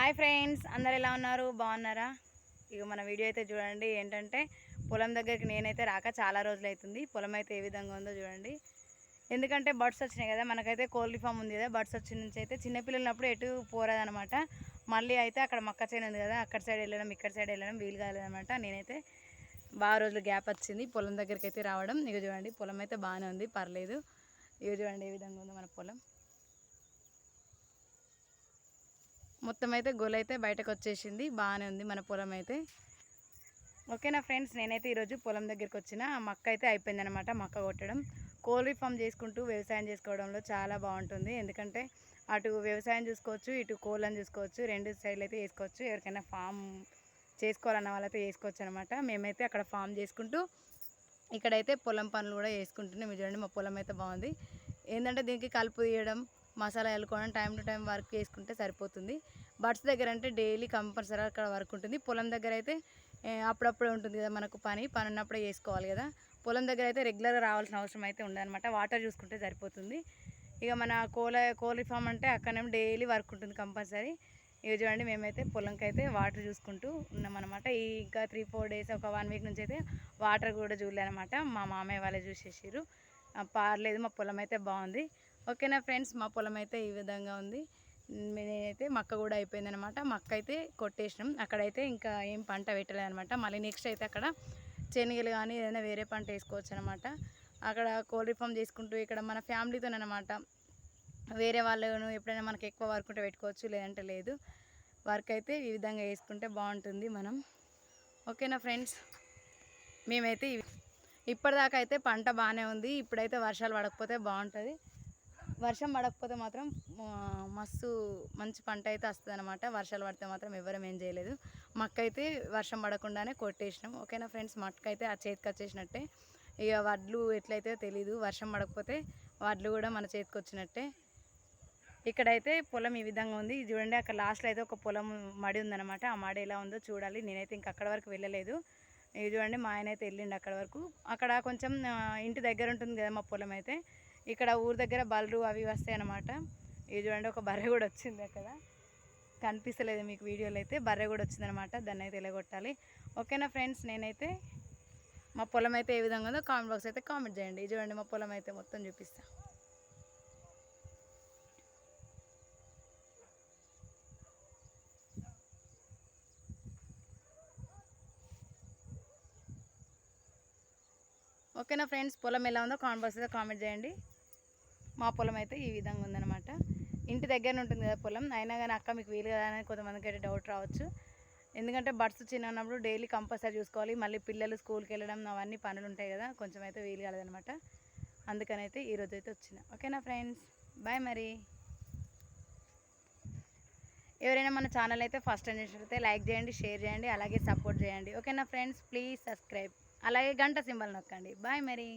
Hi friends అందరు ఎలా ఉన్నారు? బాగున్నారా? ఇక మన వీడియో అయితే చూడండి ఏంటంటే పొలం దగ్గరికి నేనైతే రాక చాలా రోజులు అవుతుంది పొలం అయితే ఏ విధంగా ఉందో చూడండి. ఎందుకంటే బర్డ్స్ వచ్చినాయి కదా మనకైతే కోల్డ్ ఫామ్ ఉంది కదా బర్డ్స్ వచ్చిన నుంచి అయితే చిన్నపిల్లలప్పుడు ఎటు పోరాదనమాట మళ్ళీ అయితే అక్కడ మక్క చేను ఉంది కదా అక్కడ సైడ్ వెళ్ళడం ఇక్కడ సైడ్ వెళ్ళడం వీలు కాలేదనమాట నేనైతే బాగా రోజులు గ్యాప్ వచ్చింది పొలం దగ్గరికి అయితే రావడం. ఇక చూడండి పొలం అయితే బాగానే ఉంది పర్లేదు. ఇక చూడండి ఏ విధంగా ఉందో మన పొలం. మొత్తం అయితే గొల అయితే బయటకు వచ్చేసింది బాగానే ఉంది మన పొలం అయితే ఓకేనా ఫ్రెండ్స్? నేనైతే ఈరోజు పొలం దగ్గరికి వచ్చిన మక్క అయితే అయిపోయిందనమాట మక్క కొట్టడం. కోల్డ్ ఫామ్ చేసుకుంటూ వ్యవసాయం చేసుకోవడంలో చాలా బాగుంటుంది. ఎందుకంటే అటు వ్యవసాయం చూసుకోవచ్చు ఇటు కోళ్ళని చూసుకోవచ్చు రెండు సైడ్లు అయితే వేసుకోవచ్చు. ఎవరికైనా ఫామ్ చేసుకోవాలన్న వాళ్ళైతే వేసుకోవచ్చు అనమాట మేమైతే అక్కడ ఫామ్ చేసుకుంటూ ఇక్కడైతే పొలం పనులు కూడా చేసుకుంటున్నాం. చూడండి మా పొలం అయితే బాగుంది. ఏంటంటే దీనికి కలుపు తీయడం మసాలా వెళ్ళుకోవడం టైం టు టైం వర్క్ చేసుకుంటే సరిపోతుంది. బడ్స్ దగ్గర అంటే డైలీ కంపల్సరీ అక్కడ వర్క్ ఉంటుంది. పొలం దగ్గర అయితే అప్పుడప్పుడే అప్పుడప్పుడు ఉంటుంది కదా మనకు పని పని ఉన్నప్పుడే చేసుకోవాలి కదా. పొలం దగ్గర అయితే రెగ్యులర్గా రావాల్సిన అవసరం అయితే ఉండదన్నమాట. వాటర్ చూసుకుంటే సరిపోతుంది. ఇక మన కోల కోళ్ళ ఫామ్ అంటే అక్కడనేమో డైలీ వర్క్ ఉంటుంది కంపల్సరీ. ఇక చూడండి మేమైతే పొలంకి అయితే వాటర్ చూసుకుంటూ ఉన్నామన్నమాట. ఈ ఇంకా త్రీ ఫోర్ డేస్ ఒక వన్ వీక్ నుంచి అయితే వాటర్ కూడా చూడలే అనమాట మా మామయ్య వాళ్ళే చూసేసారు పర్లేదు మా పొలం అయితే బాగుంది. ఓకేనా ఫ్రెండ్స్? మా పొలం అయితే ఈ విధంగా ఉంది. నేనైతే మక్క కూడా అయిపోయిందనమాట. మక్క అయితే కొట్టేసినాం. అక్కడైతే ఇంకా ఏం పంట పెట్టలేదనమాట. మళ్ళీ నెక్స్ట్ అయితే అక్కడ శనగలు కానీ ఏదైనా వేరే పంట వేసుకోవచ్చు అనమాట అక్కడ కోల్డ్ ఫామ్ చేసుకుంటూ ఇక్కడ మన ఫ్యామిలీతోనమాట వేరే వాళ్ళను ఎప్పుడైనా మనకి ఎక్కువ వర్క్ ఉంటే పెట్టుకోవచ్చు లేదంటే లేదు. వర్క్ అయితే ఈ విధంగా వేసుకుంటే బాగుంటుంది మనం. ఓకేనా ఫ్రెండ్స్? మేమైతే ఇప్పటిదాకా అయితే పంట బాగానే ఉంది. ఇప్పుడైతే వర్షాలు పడకపోతే బాగుంటుంది. వర్షం పడకపోతే మాత్రం మస్తు మంచి పంట అయితే వస్తుంది అనమాట వర్షాలు పడితే మాత్రం ఎవరం ఏం చేయలేదు. మక్క అయితే వర్షం పడకుండానే కొట్టేసినాం. ఓకేనా ఫ్రెండ్స్? మక్క అయితే ఆ చేతికి వచ్చేసినట్టే. ఇక వడ్లు ఎట్లయితే తెలీదు వర్షం పడకపోతే వడ్లు కూడా మన చేతికి వచ్చినట్టే. ఇక్కడైతే పొలం ఈ విధంగా ఉంది. చూడండి అక్కడ లాస్ట్లో అయితే ఒక పొలం మడి ఉందన్నమాట. ఆ మడి ఎలా ఉందో చూడాలి. నేనైతే ఇంక అక్కడ వరకు వెళ్ళలేదు. ఇది చూడండి మా ఆయన అయితే వెళ్ళిండు అక్కడ వరకు. అక్కడ కొంచెం ఇంటి దగ్గర ఉంటుంది కదా మా పొలం అయితే. ఇక్కడ ఊరి దగ్గర బర్రెలు అవి వస్తాయి అన్నమాట. ఇది చూడండి ఒక బర్రె కూడా వచ్చింది అక్కడ. కనిపిస్తలేదు మీకు వీడియోలో అయితే. బర్రె కూడా వచ్చిందనమాట దాన్ని అయితే ఎలగొట్టాలి. ఓకేనా ఫ్రెండ్స్? నేనైతే మా పొలం అయితే ఏ విధంగా ఉందో కామెంట్ బాక్స్ అయితే కామెంట్ చేయండి. చూడండి మా పొలం అయితే మొత్తం చూపిస్తాను ఓకేనా ఫ్రెండ్స్? పొలం ఎలా ఉందో కాన్వర్స్ అయితే కామెంట్ చేయండి. మా పొలం అయితే ఈ విధంగా ఉందన్నమాట. ఇంటి దగ్గర ఉంటుంది కదా పొలం. అయినా కానీ అక్క మీకు వీలు కదా అని కొంతమందికి అయితే డౌట్ రావచ్చు. ఎందుకంటే బడ్స్ చిన్న ఉన్నప్పుడు డైలీ కంపల్సరీ చూసుకోవాలి. మళ్ళీ పిల్లలు స్కూల్కి వెళ్ళడం అవన్నీ పనులు ఉంటాయి కదా. కొంచెం అయితే వీలు కాలేదనమాట అందుకని అయితే ఈరోజు అయితే వచ్చిన. ఓకేనా ఫ్రెండ్స్? బాయ్ మరి. ఎవరైనా మన ఛానల్ అయితే ఫస్ట్ టైం చూసినట్లయితే లైక్ చేయండి షేర్ చేయండి అలాగే సపోర్ట్ చేయండి. ఓకేనా ఫ్రెండ్స్? ప్లీజ్ సబ్స్క్రైబ్ అలాగే గంట సింబల్ నొక్కండి. బాయ్ మరి.